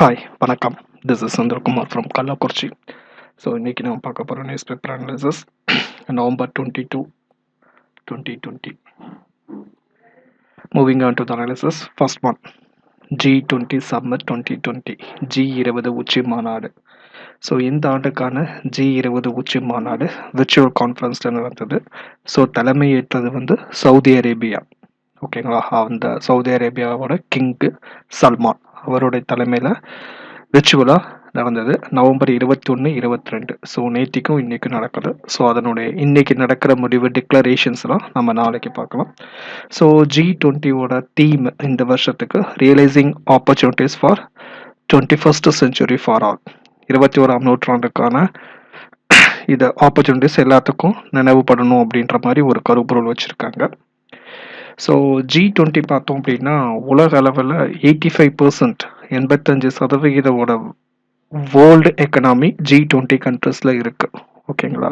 Hi வணக்கம். This is Chandrakumar from Kallakurichi. So இன்றைக்கி நம்ம பார்க்க போகிற news paper analysis November twenty two twenty twenty moving on to the first first one G twenty summit twenty twenty G இருபது உச்சி மாநாடு. So இந்த ஆண்டுக்கான ஜி இருபது உச்சி மாநாடு விர்ச்சுவல் கான்ஃபரன்ஸில் நடந்தது. ஸோ தலைமையேற்றது வந்து சவுதி அரேபியா. ஓகேங்களா அந்த சவுதி அரேபியாவோட கிங்கு சல்மான். அவருடைய தலைமையில் விர்ச்சுவலாக நடந்தது. நவம்பர் இருபத்தி ஒன்று இருபத்தி ரெண்டு ஸோ நேற்றுக்கும் இன்றைக்கும் நடக்குது. ஸோ அதனுடைய இன்றைக்கி நடக்கிற முடிவு டிக்ளரேஷன்ஸ்லாம் நம்ம நாளைக்கு பார்க்கலாம். ஸோ ஜி டுவெண்ட்டியோட தீம் இந்த வருஷத்துக்கு realising opportunities for twenty first century for all இருபத்தி ஓராம் நூற்றாண்டுக்கான இதை ஆப்பர்ச்சுனிட்டிஸ் எல்லாத்துக்கும் நினைவுபடணும் அப்படின்ற மாதிரி ஒரு கருப்பொருள் வச்சுருக்காங்க. ஸோ ஜி டுவெண்ட்டி பார்த்தோம் அப்படின்னா உலக அளவில் எயிட்டி ஃபைவ் பர்சன்ட் எண்பத்தஞ்சு சதவிகிதோட வேர்ல்டு எக்கனாமி ஜி டுவெண்ட்டி கண்ட்ரிஸில் இருக்குது ஓகேங்களா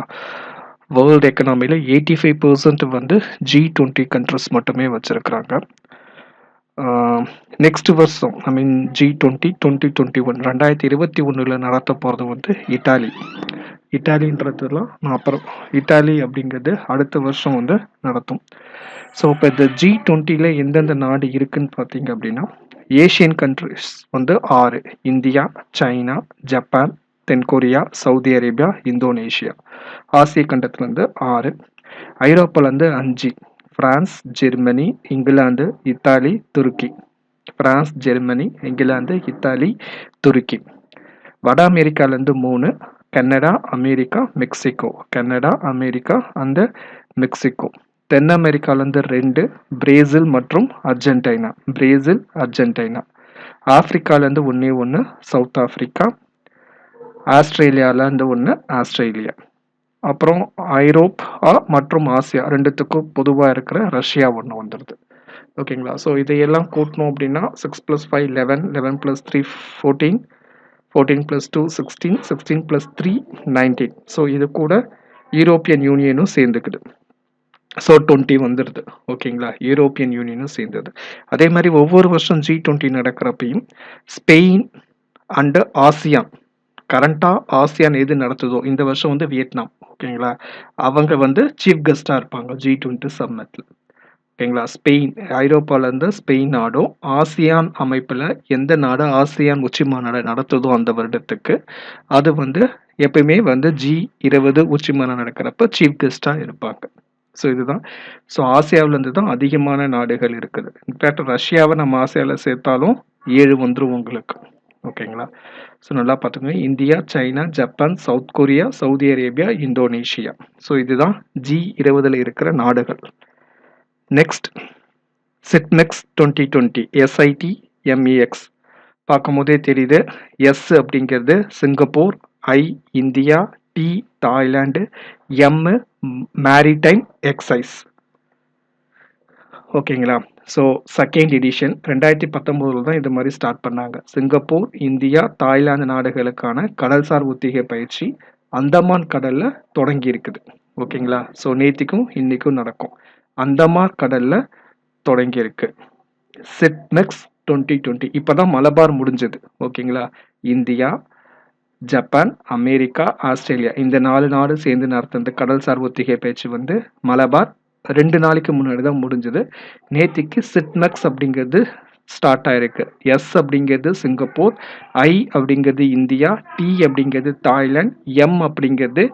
வேர்ல்டு எக்கனாமியில் எயிட்டி ஃபைவ் பர்சன்ட் வந்து ஜி டுவெண்ட்டி கண்ட்ரிஸ் மட்டுமே வச்சுருக்குறாங்க. நெக்ஸ்ட் வருஷம் I mean G twenty twenty twenty one ரெண்டாயிரத்தி இருபத்தி ஒன்றில் நடத்த போகிறது வந்து இட்டாலி இட்டாலின்றதுலாம் நான் அப்புறம் இட்டாலி அப்படிங்கிறது அடுத்த வருஷம் வந்து நடத்தும். ஸோ இப்போ இந்த ஜி டுவெண்ட்டியில் எந்தெந்த நாடு இருக்குதுன்னு பார்த்தீங்க அப்படின்னா ஏஷியன் கண்ட்ரிஸ் வந்து ஆறு. இந்தியா சைனா ஜப்பான் தென்கொரியா சவுதி அரேபியா இந்தோனேஷியா. ஆசிய கண்டத்துலேருந்து ஆறு. ஐரோப்பாலேருந்து அஞ்சு. ஃப்ரான்ஸ் ஜெர்மனி இங்கிலாந்து இத்தாலி துருக்கி. ஃப்ரான்ஸ் ஜெர்மனி இங்கிலாந்து இத்தாலி துருக்கி. வட அமெரிக்காலேருந்து மூணு. Canada America Mexico. Canada America அந்த மெக்சிகோ. தென் அமெரிக்காலேருந்து ரெண்டு பிரேசில் மற்றும் அர்ஜென்டைனா. பிரேசில் அர்ஜென்டைனா. ஆஃப்ரிக்காலேருந்து ஒன்றே ஒன்று சவுத் ஆஃப்ரிக்கா ஆஸ்திரேலியாவிலேருந்து ஒன்று ஆஸ்திரேலியா. அப்புறம் ஐரோப்பா மற்றும் ஆசியா ரெண்டுத்துக்கும் பொதுவாக இருக்கிற ரஷ்யா ஒன்று வந்துடுது. ஓகேங்களா? ஸோ இதையெல்லாம் கூட்டணும் அப்படின்னா six plus five eleven eleven plus three fourteen fourteen plus two sixteen sixteen plus three nineteen so இது கூட யூரோப்பியன் யூனியனும் சேர்ந்துக்குது. ஸோ டுவெண்ட்டி வந்துடுது ஓகேங்களா? யூரோப்பியன் யூனியனும் சேர்ந்தது. அதே மாதிரி ஒவ்வொரு வருஷம் ஜி டுவெண்ட்டி நடக்கிறப்பையும் ஸ்பெயின் அண்டு ஆசியான் கரண்ட்டாக ஆசியான் எது நடத்துதோ இந்த வருஷம் வந்து வியட்நாம். ஓகேங்களா? அவங்க வந்து சீஃப் கெஸ்ட்டாக இருப்பாங்க ஜி டுவெண்ட்டி சம்மத்தில் ஓகேங்களா? ஸ்பெயின் ஐரோப்பாவிலேருந்து ஸ்பெயின் நாடும் ஆசியான் அமைப்பில் எந்த நாடு ஆசியான் உச்சி மாநாடு நடத்துதோ அந்த வருடத்துக்கு அது வந்து எப்பயுமே வந்து ஜி இருபது உச்சி மாநாடு நடக்கிறப்ப சீஃப் கெஸ்ட்டாக இருப்பாங்க. ஸோ இதுதான். ஸோ ஆசியாவிலேருந்து தான் அதிகமான நாடுகள் இருக்குது. இன்ஃபேக்ட் ரஷ்யாவை நம்ம ஆசியாவில் சேர்த்தாலும் ஏழு வந்துடும் உங்களுக்கு. ஓகேங்களா ஸோ நல்லா பார்த்துக்கோங்க. India China Japan South Korea Saudi Arabia Indonesia. So இதுதான் ஜி இருபதில் இருக்கிற நாடுகள். Next SITMEX twenty twenty SID MEX பார்க்கும் போதே தெரியுது. எஸ் அப்படிங்கிறது Singapore I India T Thailand M maritime exercise ஓகேங்களா? ஸோ செகண்ட் எடிஷன் ரெண்டாயிரத்தி பத்தொம்போதில் தான் இது மாதிரி ஸ்டார்ட் பண்ணாங்க. சிங்கப்பூர் இந்தியா தாய்லாந்து நாடுகளுக்கான கடல்சார் ஒத்திகை பயிற்சி அந்தமான் கடலில் தொடங்கி இருக்குது ஓகேங்களா? ஸோ நேத்திக்கும் இன்றைக்கும் நடக்கும். அந்தமான் கடலில் தொடங்கி இருக்கு சிட்மெக்ஸ் டுவெண்ட்டி டுவெண்ட்டி இப்போ தான் மலபார் முடிஞ்சது. ஓகேங்களா? India Japan America Australia. இந்த நாலு நாடு சேர்ந்து நடத்துன கடல்சார் ஒத்திகை பேச்சு வந்து மலபார் ரெண்டு நாளைக்கு முன்னாடி தான் முடிஞ்சது. நேத்திக்கு சிட்மக்ஸ் அப்படிங்கிறது ஸ்டார்ட் ஆயிருக்கு. எஸ் அப்படிங்கிறது சிங்கப்பூர் ஐ அப்படிங்கிறது இந்தியா டி அப்படிங்கிறது தாய்லாந்து எம் அப்படிங்கிறது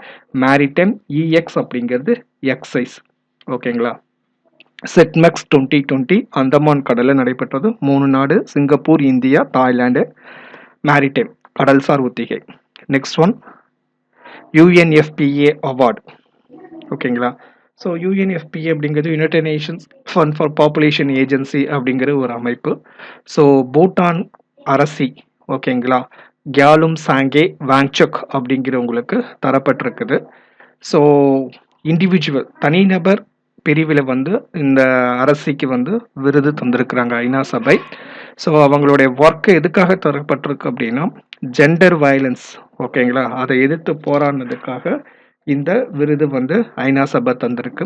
மேரிடைம் இஎக்ஸ் அப்படிங்கிறது எக்ஸைஸ் ஓகேங்களா? செட்மெக்ஸ் டுவெண்ட்டி டுவெண்ட்டி அந்தமான் கடலில் நடைபெற்றது. மூணு நாடு சிங்கப்பூர் இந்தியா தாய்லாந்து மேரிடைம் கடல்சார் ஒத்திகை நெக்ஸ்ட் ஒன் யூஎன்எஃபிஏ அவார்டு ஓகேங்களா ஸோ யூஎன்எஃபிஏ அப்படிங்கிறது United Nations fund for population agency அப்படிங்கிற ஒரு அமைப்பு. ஸோ பூட்டான் அரசி ஓகேங்களா கியாலும் சாங்கே வாங்சக் அப்படிங்கிறவங்களுக்கு தரப்பட்டிருக்குது. ஸோ இண்டிவிஜுவல் தனிநபர் பிரிவில் வந்து இந்த அரசிக்கு வந்து விருது தந்திருக்கிறாங்க ஐநா சபை. ஸோ அவங்களுடைய ஒர்க்கு எதுக்காக தரப்பட்டிருக்கு அப்படின்னா ஜெண்டர் வயலன்ஸ் ஓகேங்களா அதை எதிர்த்து போராடினதுக்காக இந்த விருது வந்து ஐநா சபை தந்திருக்கு.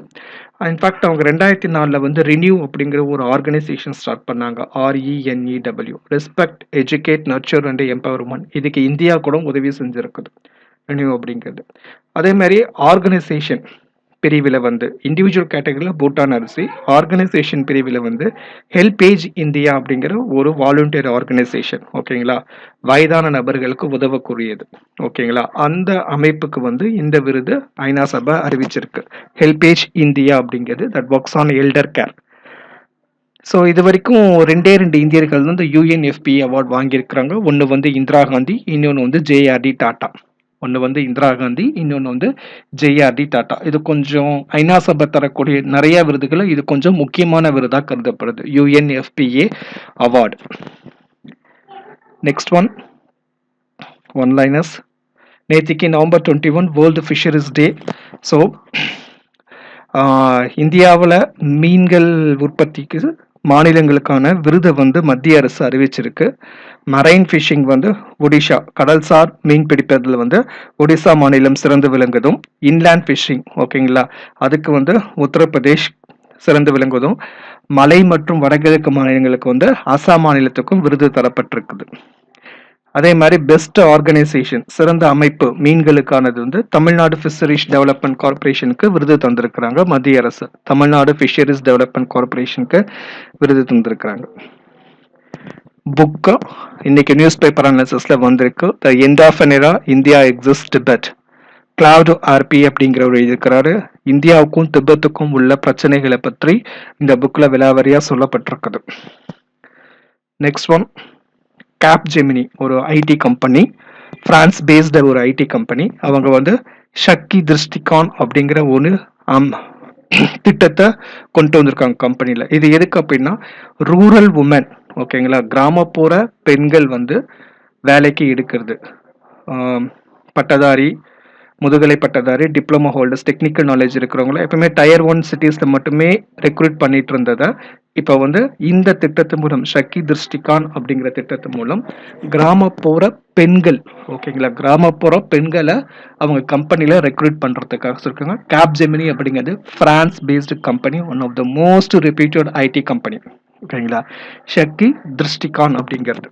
இன்ஃபேக்ட் அவங்க ரெண்டாயிரத்தி நாலில் வந்து ரினியூ அப்படிங்கிற ஒரு ஆர்கனைசேஷன் ஸ்டார்ட் பண்ணாங்க. RENEW respect educate nurture and empowerment இதுக்கு இந்தியா கூட உதவி செஞ்சுருக்குது. ரினியூ அப்படிங்கிறது. அதே மாதிரி ஆர்கனைசேஷன் பிரிவில் வந்து இண்டிவிஜுவல் கேட்டகரியில் பூட்டான் அரிசி ஆர்கனைசேஷன் பிரிவில் வந்து ஹெல்பேஜ் இந்தியா அப்படிங்கிற ஒரு வாலண்டியர் ஆர்கனைசேஷன் ஓகேங்களா வயதான நபர்களுக்கு உதவக்கூடியது ஓகேங்களா அந்த அமைப்புக்கு வந்து இந்த விருது ஐநா சபை அறிவிச்சிருக்கு. ஹெல்பேஜ் இந்தியா அப்படிங்கிறது that works on elder care so இது வரைக்கும் ரெண்டே ரெண்டு இந்தியர்கள் வந்து இந்த யூஎன்எஃபி அவார்ட் வாங்கியிருக்கிறாங்க. ஒன்று வந்து இந்திரா காந்தி இன்னொன்று வந்து ஜேஆர்டி டாட்டா ஒன்று வந்து இந்திரா காந்தி இன்னொன்று வந்து ஜேஆர்டி டாட்டா. இது கொஞ்சம் ஐநா சபை தரக்கூடிய நிறைய விருதுகளை இது கொஞ்சம் முக்கியமான விருதாக கருதப்படுது. UNFPA award next one one liners நேற்றுக்கு November twenty one world fisheries day so இந்தியாவில் மீன்கள் உற்பத்திக்கு மாநிலங்களுக்கான விருதை வந்து மத்திய அரசு அறிவிச்சிருக்கு. மரைன் ஃபிஷிங் வந்து ஒடிஷா கடல்சார் மீன் பிடிப்பதில் வந்து ஒடிசா மாநிலம் சிறந்து விளங்குதும். இன்லேண்ட் ஃபிஷிங் ஓகேங்களா? அதுக்கு வந்து உத்தரப்பிரதேஷ் சிறந்து விளங்குவதும் மலை மற்றும் வடகிழக்கு மாநிலங்களுக்கு வந்து அசாம் மாநிலத்துக்கும் விருது தரப்பட்டிருக்குது. அதே மாதிரி பெஸ்ட் ஆர்கனைசேஷன் சிறந்த அமைப்பு மீன்களுக்கானது வந்து தமிழ்நாடு ஃபிஷரிஸ் டெவலப்மெண்ட் கார்பரேஷனுக்கு விருது தந்திருக்கிறாங்க. மத்திய அரசு தமிழ்நாடு ஃபிஷரிஸ் டெவலப்மெண்ட் கார்பரேஷனுக்கு விருது தந்திருக்கிறாங்க. புக்கு? இன்னைக்கு நியூஸ் பேப்பர் அனாலிசிஸ்ல வந்திருக்கு the end of an era India exist Tibet Claude Arpi அப்படிங்கிறவர் எழுதியிருக்கிறாரு. இந்தியாவுக்கும் திபெத்துக்கும் உள்ள பிரச்சனைகளை பற்றி இந்த புக்கில் விலாவரியாக சொல்லப்பட்டிருக்குது. நெக்ஸ்ட் ஒன் கேப் ஜெமினி ஒரு ஐடி கம்பெனி ஃப்ரான்ஸ் பேஸ்டு ஒரு ஐடி கம்பெனி அவங்க வந்து ஷக்கி திருஷ்டிகான் அப்படிங்கிற ஒரு திட்டத்தை கொண்டு வந்திருக்காங்க கம்பெனியில் இது எதுக்கு அப்படின்னா ரூரல் உமன் ஓகேங்களா கிராமப்புற பெண்கள் வந்து வேலைக்கு எடுக்கிறது. பட்டதாரி முதுகலை பட்டதாரி டிப்ளமோ ஹோல்டர்ஸ் டெக்னிக்கல் நாலேஜ் இருக்கிறவங்கள எப்பவுமே டயர் ஒன் சிட்டிஸில் மட்டுமே ரெக்ரூட் பண்ணிட்டு இருந்ததை இப்போ வந்து இந்த திட்டத்து மூலம் ஷக்கி திருஷ்டிகான் அப்படிங்கிற திட்டத்து மூலம் கிராமப்புற பெண்கள் ஓகேங்களா கிராமப்புற பெண்களை அவங்க கம்பெனியில் ரெக்ரூட் பண்ணுறதுக்காக சொல்லிருக்காங்க கேப் ஜெமினி அப்படிங்கிறது France based company one of the most repeated IT company ஓகேங்களா ஷக்கி திருஷ்டிகான் அப்படிங்கிறது.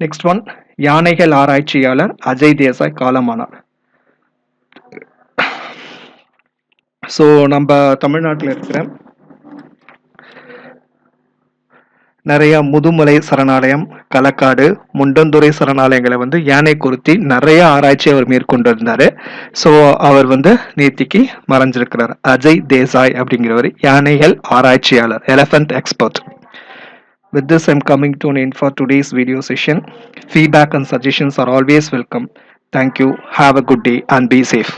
நெக்ஸ்ட் ஒன் யானைகள் ஆராய்ச்சியாளர் அஜய் தேசாய் காலமானார். ஸோ நம்ம தமிழ்நாட்டில் இருக்கிற நிறைய முதுமலை சரணாலயம் களக்காடு முண்டந்துறை சரணாலயங்களை வந்து யானை குறித்து நிறைய ஆராய்ச்சி அவர் மேற்கொண்டிருந்தாரு ஸோ அவர் வந்து நேத்திக்கு மறைஞ்சிருக்கிறார் அஜய் தேசாய் அப்படிங்கிறவர் யானைகள் ஆராய்ச்சியாளர் elephant expert With this, I'm coming to an end for today's video session. Feedback and suggestions are always welcome. Thank you. Have a good day and be safe.